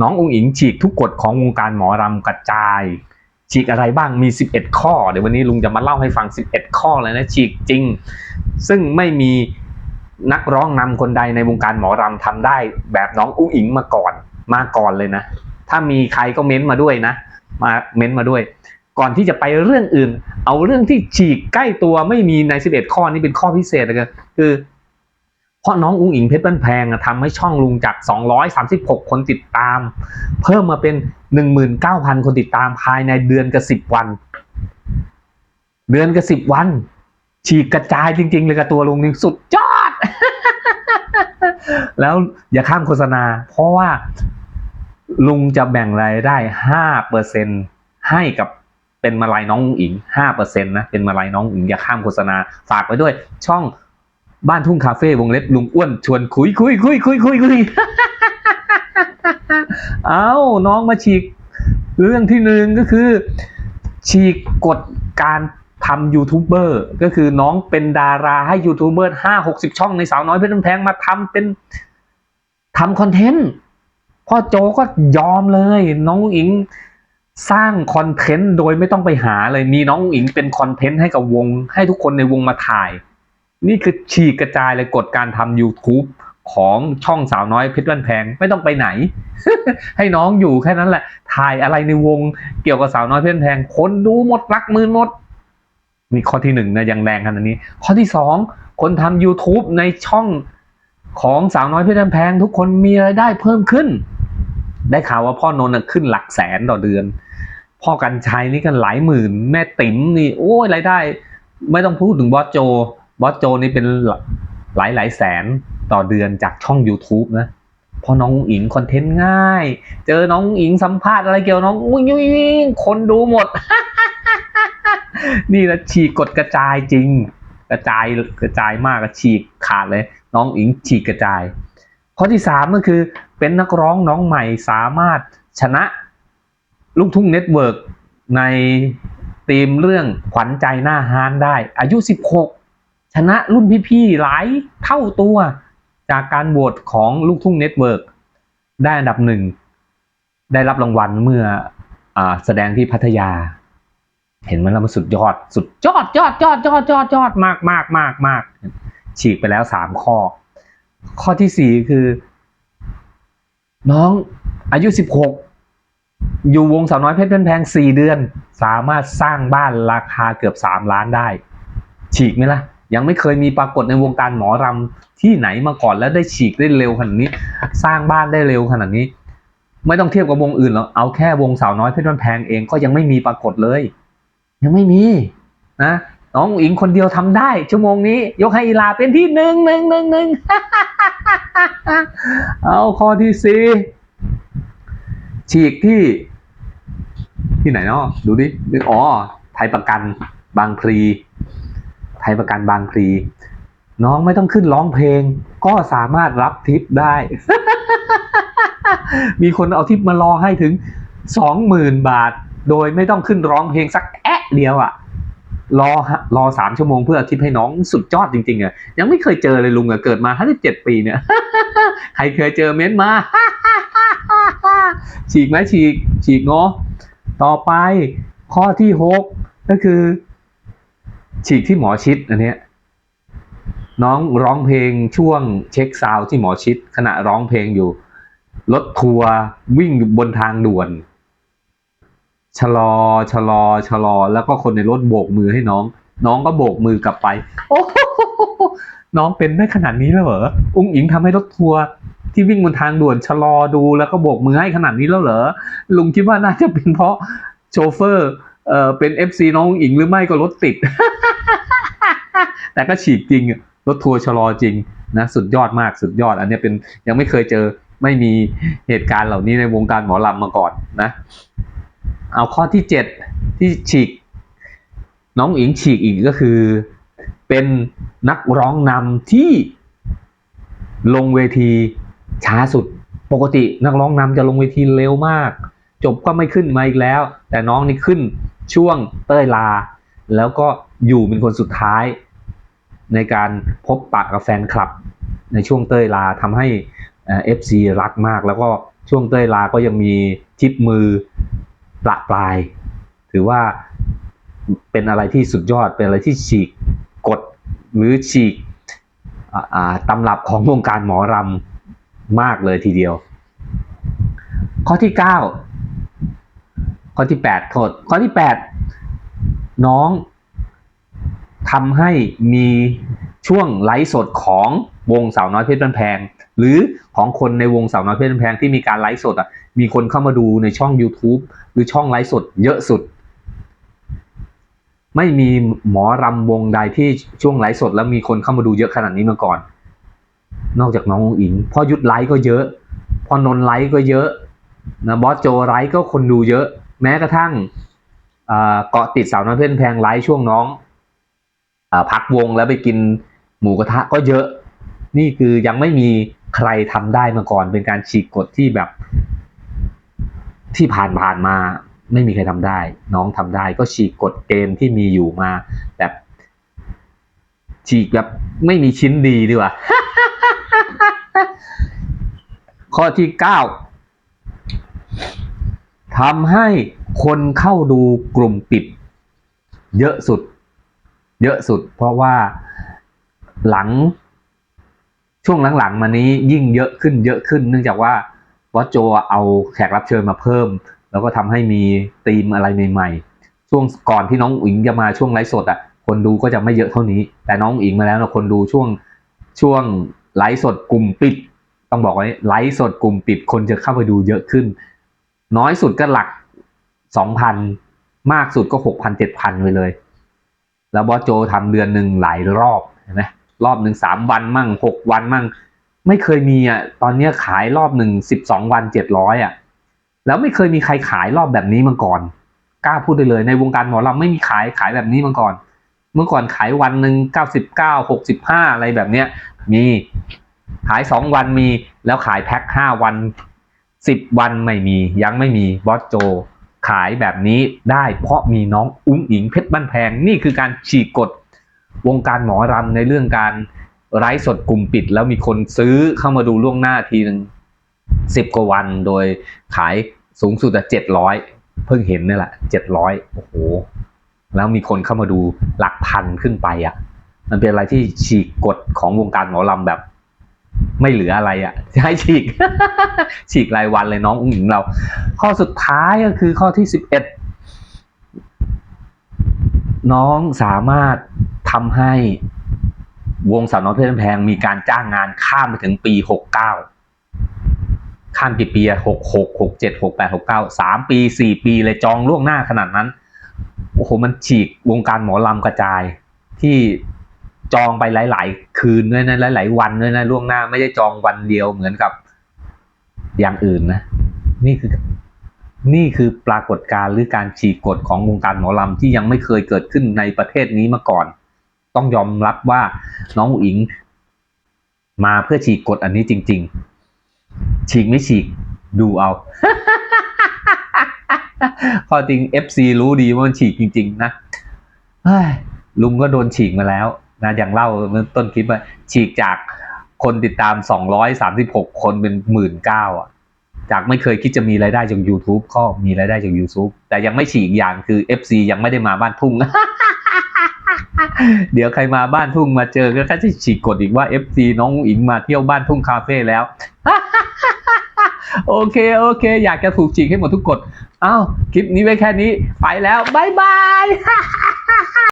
น้ององค์อิงฉีกทุกกฎของวงการหมอรำกระจาย ฉีกอะไรบ้างมี 11 ข้อ เดี๋ยววันนี้ลุงจะมาเล่าให้ฟัง 11 ข้อเลยนะฉีกจริง ซึ่งไม่มีนักร้องนำคนใดในวงการหมอรำทำได้ แบบน้องอุ้งอิงมาก่อนมาก่อนเลยนะ ถ้ามีใครก็เม้นมาด้วยนะ มาเม้นมาด้วย ก่อนที่จะไปเรื่องอื่น เอาเรื่องที่ฉีกใกล้ตัวไม่มีใน 11 ข้อนี้เป็นข้อพิเศษเลยคือ ราะน้องอุ้งอิงเพชรบ้านแพงอะทำให้ช่องลุงจาก 236 คนติดตาม เพิ่มมาเป็น 19,000 คนติดตามภายในเดือนกับ10 วัน เดือนกับ10 วัน ฉีกกระจายจริง ๆ เลยกับตัวลุงนี่สุดยอด แล้วอย่าข้ามโฆษณา เพราะว่าลุงจะแบ่งรายได้ห้าเปอร์เซ็นให้กับเป็นมาลายน้องอุ๋งอิงห้าเปอร์เซ็นนะเป็นมาลายน้องอุ๋งอิงอย่าข้ามโฆษณาฝากไว้ด้วยช่อง บ้านทุ่งคาเฟ่วงเล็บลุงอ้วนชวนคุยคุยคุยคุยคุยคุยเอาน้องมาฉีก เรื่องที่หนึ่งก็คือ ฉีกกฎการทำยูทูบเบอร์ก็คือน้องเป็นดาราให้ยูทูบเบอร์ห้าหกสิบช่องในสาวน้อยเพชรบ้านแพงมาทำเป็นทำคอนเทนต์พ่อโจก็ยอมเลย น้องอิงสร้างคอนเทนต์โดยไม่ต้องไปหาเลยมีน้องอิงเป็นคอนเทนต์ให้กับวง ให้ทุกคนในวงมาถ่าย นี่คือฉีกกระจายเลยกฎการทำ YouTube ของช่องสาวน้อยเพชรบ้านแพงไม่ต้องไปไหน ให้น้องอยู่แค่นั้นแหละ ถ่ายอะไรในวงเกี่ยวกับสาวน้อยเพชรบ้านแพงคนดูหมดรักมือหมดมีข้อที่หนึ่งนะยังแรงขนาดนี้ ข้อที่สองคนทำ YouTube ในช่องของสาวน้อยเพชรบ้านแพงทุกคนมีรายได้เพิ่มขึ้น ได้ข่าวว่าพ่อนนท์น่ะขึ้นหลักแสนต่อเดือน พ่อกันชัยนี่กันหลายหมื่น แม่ติ๋มนี่โอ้ยรายได้ ไม่ต้องพูดถึงบอสโจ บอสโจนี่เป็นหลายหลายแสนต่อเดือนจากช่อง YouTube นะพอน้องอิงคอนเทนต์ง่าย เจอน้องอิงสัมภาษณ์อะไรเกี่ยวน้องอุ้ยอุ้ยอุ้ยคนดูหมด นี่นะฉีกกดกระจายจริง กระจายกระจายมากอะฉีกขาดเลย น้องอิงฉีกกระจาย ข้อที่สามก็คือ เป็นนักร้องน้องใหม่สามารถชนะลูกทุ่งเน็ตเวิร์กในธีมเรื่องขวัญใจหน้าฮานได้ อายุ 16 ชนะรุ่นพี่ๆหลายเท่าตัว จากการโหวตของลูกทุ่งเน็ตเวิร์กได้อันดับหนึ่ง ได้รับรางวัลเมื่ออแสดงที่พัทยา เห็นมันแล้วมันสุดยอด สุดยอดยอดยอดยอดยอดยอดมากมากมากมากฉีกไปแล้วสามข้อ ข้อที่สี่คือ น้องอายุสิบหกอยู่วงสาวน้อยเพชรแพงสี่เดือน สามารถสร้างบ้านราคาเกือบสามล้านได้ ฉีกไหมล่ะ ยังไม่เคยมีปรากฏในวงการหมอรำที่ไหนมาก่อนแล้วได้ฉีกได้เร็วขนาดนี้ สร้างบ้านได้เร็วขนาดนี้ ไม่ต้องเทียบกับวงอื่นหรอกเอาแค่วงสาวน้อยเพชรแพงเองก็ยังไม่มีปรากฏเลย ยังไม่มีนะน้องอิงคนเดียวทำได้ ชั่วโมงนี้ ยกให้อีลาเป็นที่หนึ่งหนึ่งหนึ่งหนึ่งเอาข้อที่สี่ฉีกที่ ที่ไหนเนาะดูดิอ๋อไทยประกันบางพลี ยประกันบางพลีน้องไม่ต้องขึ้นร้องเพลง ก็สามารถรับทิปได้ มีคนเอาทิปมารอให้ถึงสองหมื่นบาท โดยไม่ต้องขึ้นร้องเพลงสักแอะเดียวอะรอรอสามชั่วโมงเพื่อทิปให้น้องสุดยอดจริง ๆอะยังไม่เคยเจอเลยลุงอะเกิดมาห้าสิบเจ็ดปีเนี่ยใครเคยเจอเม้นต์มาฉีกไหมฉีกฉีกเนาะต่อไปข้อที่หกก็คือ ฉีกที่หมอชิดอันเนี้ยน้องร้องเพลงช่วงเช็คซาวด์ที่หมอชิด ขณะร้องเพลงอยู่ รถทัวร์วิ่งอยู่บนทางด่วน ชะลอชะลอชะลอ แล้วก็คนในรถโบกมือให้น้อง น้องก็โบกมือกลับไป โอ้โหน้องเป็นได้ขนาดนี้แล้วเหรออุ้งอิงทำให้รถทัวร์ที่วิ่งบนทางด่วนชะลอดูแล้วก็โบกมือให้ขนาดนี้แล้วเหรอลุงคิดว่าน่าจะเป็นเพราะโชเฟอร์ เออเป็นเอฟซีน้องอิงหรือไม่ก็รถติด แต่ก็ฉีกจริงรถทัวร์ชะลอจริงนะสุดยอดมากสุดยอด อันนี้เป็นยังไม่เคยเจอไม่มีเหตุการณ์เหล่านี้ในวงการหมอลำมาก่อนนะ เอาข้อที่เจ็ดที่ฉีก น้องอิงฉีกอีกก็คือ เป็นนักร้องนำที่ลงเวทีช้าสุดปกตินักร้องนำจะลงเวทีเร็วมาก จบก็ไม่ขึ้นมาอีกแล้ว แต่น้องนี่ขึ้น ช่วงเต้ยลา แล้วก็อยู่เป็นคนสุดท้าย ในการพบปะกับแฟนคลับ ในช่วงเต้ยลาทำให้เอฟซีรักมาก แล้วก็ช่วงเต้ยลาก็ยังมีทิปมือประปลาย ถือว่าเป็นอะไรที่สุดยอด เป็นอะไรที่ฉีกกฎหรือฉีกตำรับของวงการหมอรำมากเลยทีเดียว ข้อที่เก้า ข้อที่แปดโทษข้อที่แปดน้องทำให้มีช่วงไลฟ์สดของวงสาวน้อยเพชรบ้านแพง หรือของคนในวงสาวน้อยเพชรบ้านแพงที่มีการไลฟ์สดอะมีคนเข้ามาดูในช่อง YouTube หรือช่องไลฟ์สดเยอะสุด ไม่มีหมอรำวงใดที่ช่วงไลฟ์สด แล้วมีคนเข้ามาดูเยอะขนาดนี้มาก่อน นอกจากน้ององอิงพ่อยุทธไลฟ์ก็เยอะพ่อนนไลฟ์ก็เยอะนะบอสโจไลฟ์ก็คนดูเยอะ แม้กระทั่งเกาะติดสาวน้อยเพชรบ้านแพงไลฟ์ช่วงน้องอพักวงแล้วไปกินหมูกระทะก็เยอะ นี่คือยังไม่มีใครทำได้มาก่อน เป็นการฉีกกฎที่แบบที่ผ่านผ่านมา ไม่มีใครทำได้ น้องทำได้ก็ฉีกกฎเกณฑ์ที่มีอยู่มาแบบฉีกแบบไม่มีชิ้นดีดีกว่าข้อที่เก้า ทำให้คนเข้าดูกลุ่มปิด เยอะสุด เยอะสุด เพราะว่าหลังช่วงหลังๆมานี้ยิ่งเยอะขึ้นเยอะขึ้น เนื่องจากว่าวอสโจเอาแขกรับเชิญมาเพิ่ม แล้วก็ทำให้มีธีมอะไรใหม่ๆ ช่วงก่อนที่น้องอุ๋งจะมาช่วงไลฟ์สดอะคนดูก็จะไม่เยอะเท่านี้ แต่น้องอุ๋งมาแล้วนะคนดูช่วงช่วงไลฟ์สดกลุ่มปิด ต้องบอกไว้ไลฟ์สดกลุ่มปิดคนจะเข้าไปดูเยอะขึ้น น้อยสุดก็หลักสองพันมากสุดก็หกพันเจ็ดพันไปเลย แล้วบอสโจทำเดือนหนึ่งหลายรอบเห็นไหมรอบหนึ่งสามวันมั่งหกวันมั่ง ไม่เคยมีอะตอนเนี้ยขายรอบหนึ่งสิบสองวันเจ็ดร้อยอะแล้วไม่เคยมีใครขายรอบแบบนี้มาก่อนกล้าพูดได้เลยในวงการหมอลำไม่มีขายขายแบบนี้มาก่อน เมื่อก่อนขายวันหนึ่งเก้าสิบเก้าหกสิบห้าอะไรแบบเนี้ยมีขายสองวันมีแล้วขายแพ็คห้าวัน สิบวันไม่มียังไม่มีบอสโจ ขายแบบนี้ได้เพราะมีน้องอุ้งอิงเพชรบ้านแพง นี่คือการฉีกกฎวงการหมอรำในเรื่องการไร้สดกลุ่มปิด แล้วมีคนซื้อเข้ามาดูล่วงหน้าทีหนึ่งสิบกว่าวันโดยขายสูงสุดอะเจ็ดร้อยเพิ่งเห็นนี่แหละเจ็ดร้อยโอ้โห แล้วมีคนเข้ามาดูหลักพันขึ้นไปอะมันเป็นอะไรที่ฉีกกฎของวงการหมอลำแบบ ไม่เหลืออะไรอะจะให้ฉีก ฉีกรายวันเลยน้องอุ้งอิงเรา ข้อสุดท้ายก็คือข้อที่สิบเอ็ดน้องสามารถทำให้วงสาวน้อยเพชรบ้านแพงมีการจ้างงานข้ามไปถึงปีหกเก้าข้ามกี่ปีอะหกหกหกเจ็ดหกแปดหกเก้าสามปีสี่ปีเลยจองล่วงหน้าขนาดนั้น โอ้โห มันฉีกวงการหมอลำกระจายที่ จองไปหลาย ๆ คืนด้วยนะหลายๆวันด้วยนะล่วงหน้าไม่ได้จองวันเดียวเหมือนกับอย่างอื่นนะ นี่คือ นี่คือปรากฏการณ์หรือการฉีกกฎของวงการหมอลำที่ยังไม่เคยเกิดขึ้นในประเทศนี้มาก่อน ต้องยอมรับว่าน้องอุ๋งอิง มาเพื่อฉีกกฎอันนี้จริง ๆ ฉีกไม่ฉีกดูเอาข้อจริง FC รู้ดีว่ามันฉีกจริง ๆ นะลุงก็โดนฉีกมาแล้ว นะอย่างเล่าเมื่อต้นคลิปว่าฉีกจากคนติดตาม 236 คนเป็นหมื่นเก้าอะ จากไม่เคยคิดจะมีรายได้จาก YouTube ก็มีรายได้จาก YouTube แต่ยังไม่ฉีกอย่างคือ FC ยังไม่ได้มาบ้านทุ่ง เดี๋ยวใครมาบ้านทุ่งมาเจอก็แค่จะฉีกกฎอีกว่า FC น้องอิงมาเที่ยวบ้านทุ่งคาเฟ่แล้ว โอเคโอเค อยากจะถูกฉีกให้หมดทุกกฎอ้าวคลิปนี้ไว้แค่นี้ ไปแล้วบายบาย